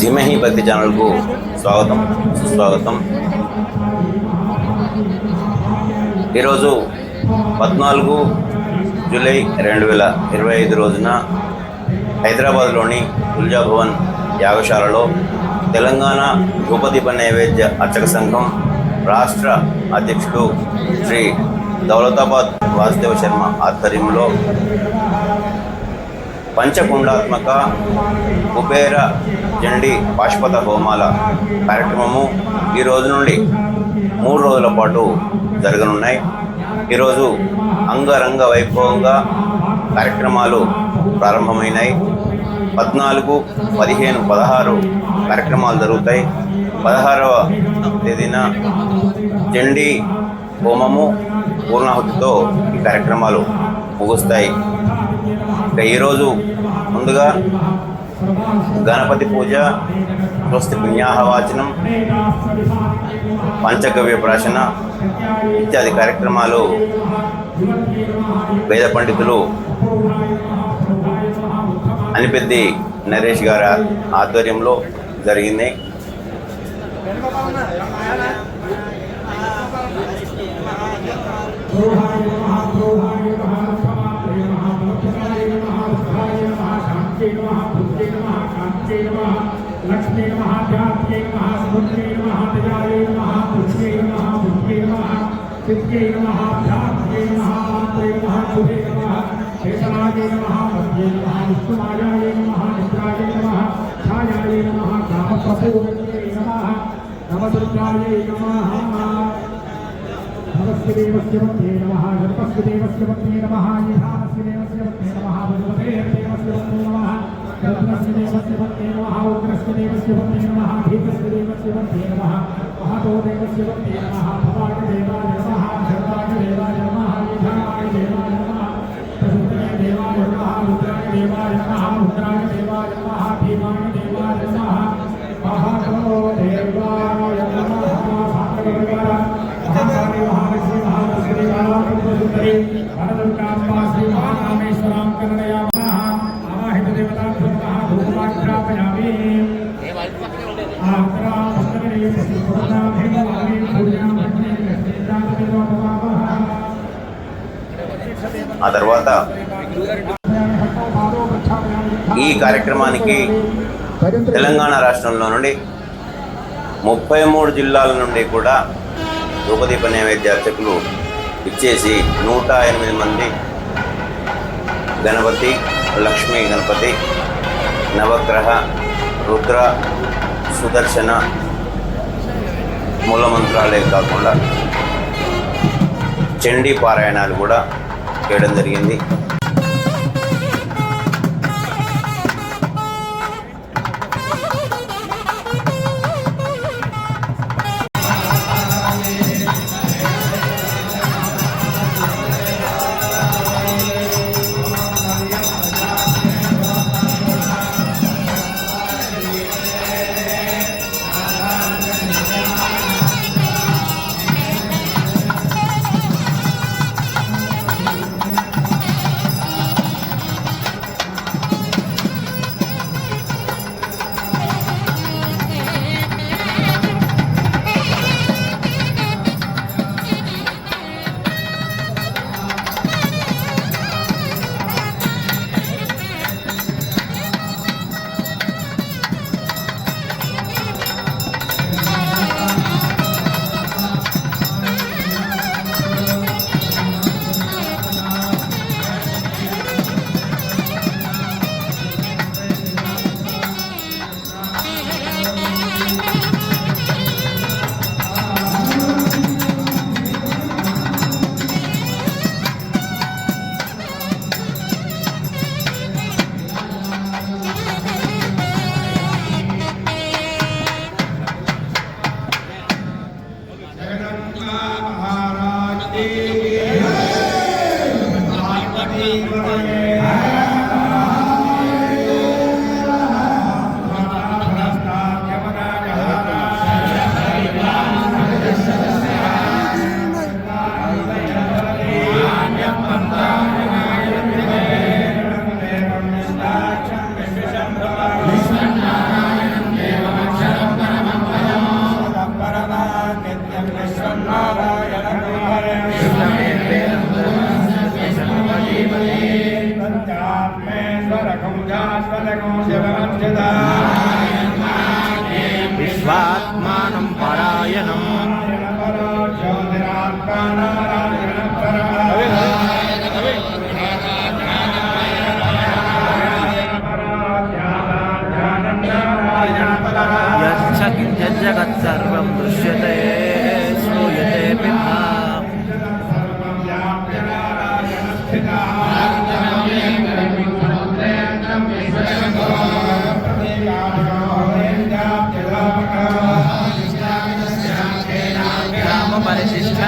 జిమహి భక్తి ఛానల్కు స్వాగతం సుస్వాగతం ఈరోజు పద్నాలుగు జూలై రెండు వేల ఇరవై ఐదు రోజున హైదరాబాద్లోని తుల్జా భవన్ యాగశాలలో తెలంగాణ ధూపదీప నైవేద్య అర్చక సంఘం రాష్ట్ర అధ్యక్షుడు శ్రీ దౌలతాబాద్ వాసుదేవ శర్మ ఆధ్వర్యంలో పంచకుండాత్మక కుబేర జండి పాశుపత హోమాల కార్యక్రమము ఈ రోజు నుండి మూడు రోజుల పాటు జరగనున్నాయి. ఈరోజు అంగరంగ వైభవంగా కార్యక్రమాలు ప్రారంభమైనాయి. పద్నాలుగు పదిహేను పదహారు కార్యక్రమాలు జరుగుతాయి. పదహారవ తేదీన జండి హోమము పూర్ణాహుతితో ఈ కార్యక్రమాలు ముగుస్తాయి. ఇక ఈరోజు ముందుగా గణపతి పూజ స్వస్తి పుణ్యాహవాచనం పంచగవ్య ప్రాశన ఇత్యాది కార్యక్రమాలు వేద పండితులు అనిపెద్ది నరేష్ గారి ఆధ్వర్యంలో జరిగింది. कांचे नम भुजे नम कांचे नम लक्ष्मी नम ध्यात्ये नम समुद्रे नम तजाये नम पृथ्वे नम भुजे नम चित्ते नम ध्यात्ये नम मात्रे नम शुभे नम शेषनाये नम मध्ये नम विष्णुमायाये नम निद्राये नम छायाये नम कामपसूरये नम नवदुर्गाये नम नमस्ते देवस्य पत्ने नमः नमस्ते देवस्य पत्ने नमः यथा देवस्य पत्ये नमः भगवते देवस्य महाकामेश्वरां करुणयामः आवाहित देवतां भूतः धूपमाघ्रापयामि आग्रा पुष्करे पुष्करणां हेमवामि पूजां भक्ति लक्ष्मीदानदेवोपवामः ఆ తర్వాత ఈ కార్యక్రమానికి తెలంగాణ రాష్ట్రంలో నుండి ముప్పై మూడు జిల్లాల నుండి కూడా ధూపదీప నైవేద్య అర్చకులు ఇచ్చేసి నూట ఎనిమిది మంది గణపతి లక్ష్మీ గణపతి నవగ్రహ రుద్ర సుదర్శన మూలమంత్రాలే కాకుండా చండీ పారాయణాలు కూడా చేయడం జరిగింది.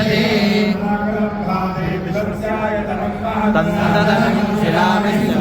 ग्रामपरिशिष्यते तन्ददनं शिलामिन्द्रकोशसन्निभम्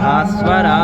भास्वरा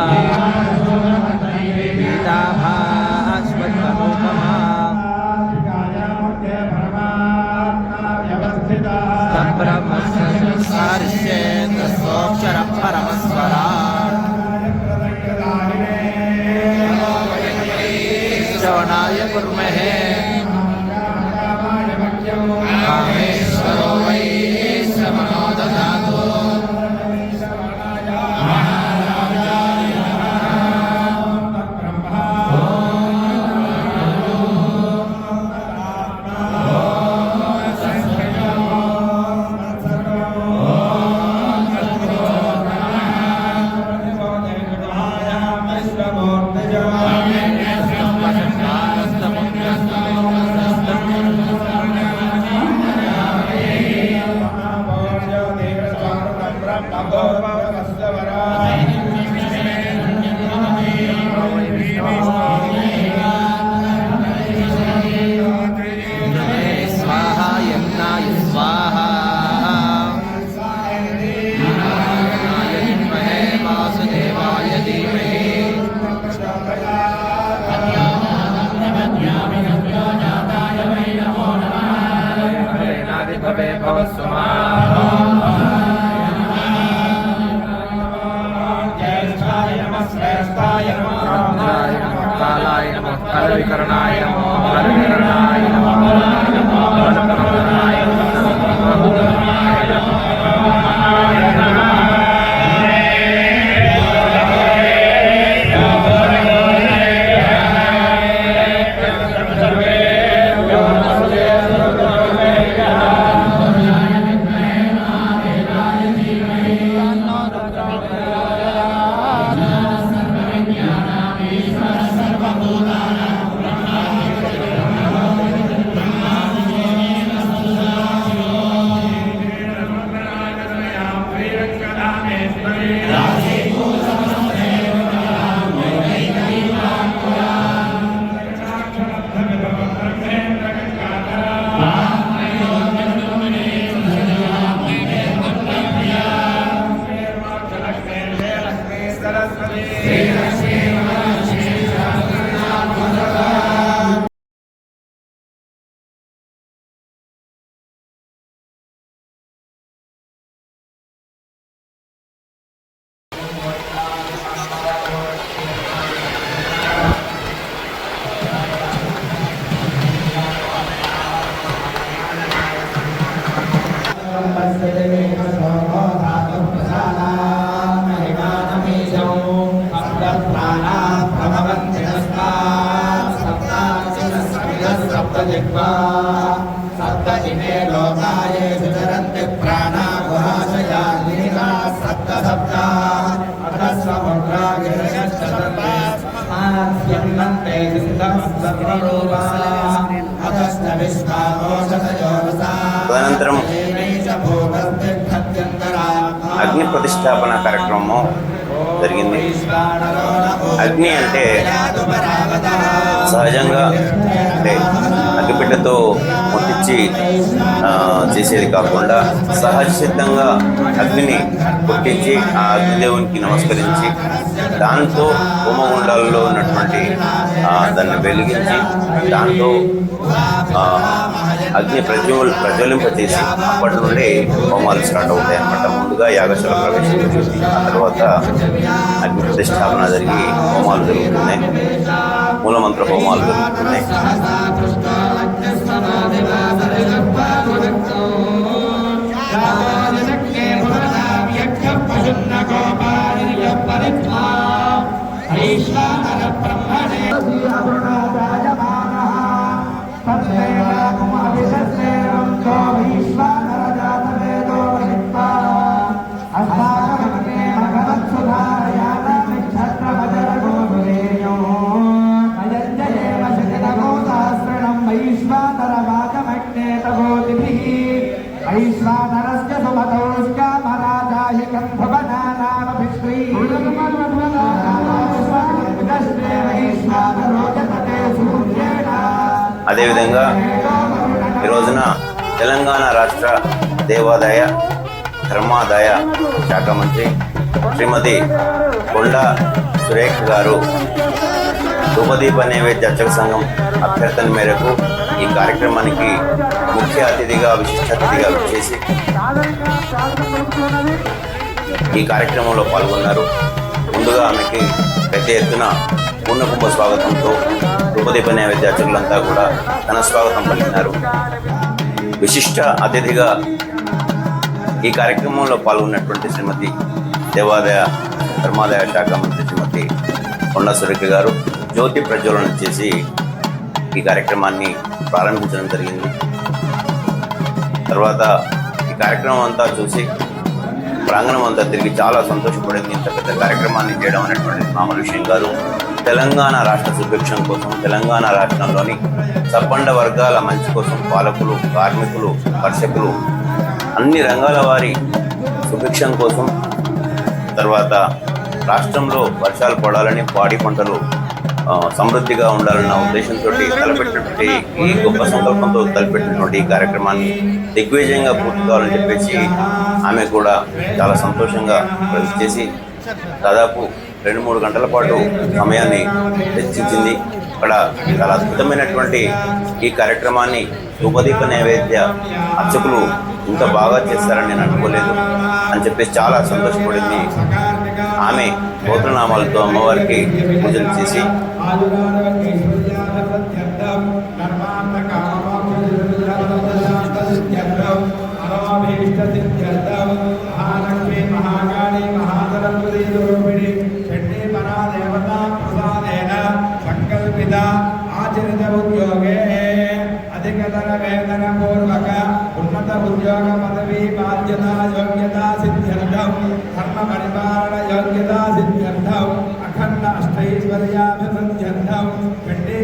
గణాయ స్వాహ. నారాయణాయ విద్మహే వాసుదేవాయ ధీమహి భవే భవస్సుమా कालाय नमः कलविकरणाय नमः कलविकरणाय नमः कलविकरणाय Amém. అనంతరం అగ్ని ప్రతిష్టాపన కార్యక్రమం జరిగింది. అగ్ని అంటే సహజంగా అంటే అగ్గిపెట్టెతో ముట్టించి చేసేది కాకుండా సహజ సిద్ధంగా అగ్నిని పుట్టించి ఆ అగ్నిదేవునికి నమస్కరించి దాంతో హోమగుండాలలో ఉన్నటువంటి దాన్ని వెలిగించి దాంతో అగ్ని ప్రజ్వల్ ప్రజ్వలింపజేసి అప్పటి నుండి హోమాలు స్టార్ట్ అవుతాయి అన్నమాట ముందుగా యాగశాల ప్రవేశం ఆ తర్వాత అగ్ని ప్రతిష్టాపన జరిగి హోమాలు జరుగుతున్నాయి. మూలమంత్ర హోమాలు జరుగుతున్నాయి. పరిశ్వాన బ్రహ్మ అదేవిధంగా ఈ రోజున తెలంగాణ రాష్ట్ర దేవాదాయ ధర్మాదాయ శాఖ మంత్రి శ్రీమతి కొండా సురేఖ్ గారు ధూపదీప నైవేద్య అర్చక సంఘం అభ్యర్థన మేరకు ఈ కార్యక్రమానికి ముఖ్య అతిథిగా విశిష్ట అతిథిగా వచ్చేసి ఈ కార్యక్రమంలో పాల్గొన్నారు. ముందుగా ఆమెకి పెద్ద ఎత్తున పూర్ణకుంభ స్వాగతంతో ధూపదీప విద్యార్థులంతా కూడా ఘన స్వాగతం పలికినారు. విశిష్ట అతిథిగా ఈ కార్యక్రమంలో పాల్గొన్నటువంటి శ్రీమతి దేవాదాయ ధర్మాదాయ శాఖ మంత్రి శ్రీమతి కొండ సురేఖ గారు జ్యోతి ప్రజ్వలన చేసి ఈ కార్యక్రమాన్ని ప్రారంభించడం జరిగింది. తర్వాత ఈ కార్యక్రమం అంతా చూసి ప్రాంగణం అంతా తిరిగి చాలా సంతోషపడింది. ఇంత పెద్ద కార్యక్రమాన్ని చేయడం అనేటువంటి మామూలు విషయం గారు తెలంగాణ రాష్ట్ర సుభిక్షం కోసం తెలంగాణ రాష్ట్రంలోని సబ్బండ వర్గాల మంచి కోసం పాలకులు కార్మికులు కర్షకులు అన్ని రంగాల వారి సుభిక్షం కోసం తర్వాత రాష్ట్రంలో వర్షాలు పడాలని పాడి పంటలు సమృద్ధిగా ఉండాలన్న ఉద్దేశంతో తలపెట్టినటువంటి ఈ గొప్ప సంకల్పంతో తలపెట్టినటువంటి ఈ కార్యక్రమాన్ని దిగ్విజయంగా పూర్తి కావాలని చెప్పేసి ఆమె కూడా చాలా సంతోషంగా ప్రతి చేసి దాదాపు రెండు మూడు గంటల పాటు సమయాన్ని వెచ్చించింది. ఇక్కడ చాలా అద్భుతమైనటువంటి ఈ కార్యక్రమాన్ని ఉపదీప నైవేద్య అర్చకులు ఇంత బాగా చేస్తారని నేను అనుకోలేదు. అని చెప్పేసి చాలా సంతోషపడింది. ఆమె గోత్రనామాలతో అమ్మవారికి పూజలు చేసి పరిపాలన యోగ్యత సిద్ధ్యర్థం అఖండ అష్టైశ్వర్యాభివృద్ధ్యర్థం పెట్టి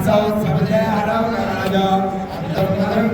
आजचा समजय म्हणजे आराम राजा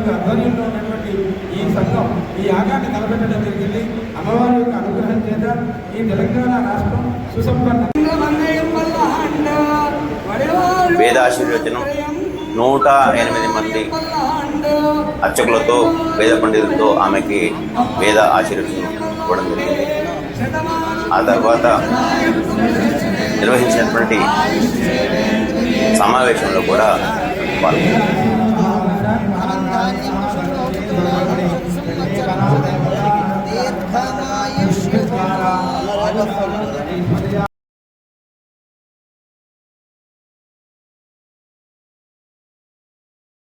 యొక్క ఆధ్వర్యంలో ఉన్నటువంటి ఈ సంఘం ఈ యాగాన్ని తలపెట్టడం జరిగింది అమ్మవారి యొక్క అనుగ్రహం చేత ఈ తెలంగాణ రాష్ట్రం సుసంపన్న వేదాశీర్వచనం నూట ఎనిమిది మంది అర్చకులతో వేద పండితులతో ఆమెకి వేద ఆశీర్వచనం ఇవ్వడం జరిగింది. ఆ తర్వాత నిర్వహించినటువంటి సమావేశంలో కూడా పాల్గొన్నారు. ديرخانا يشكر على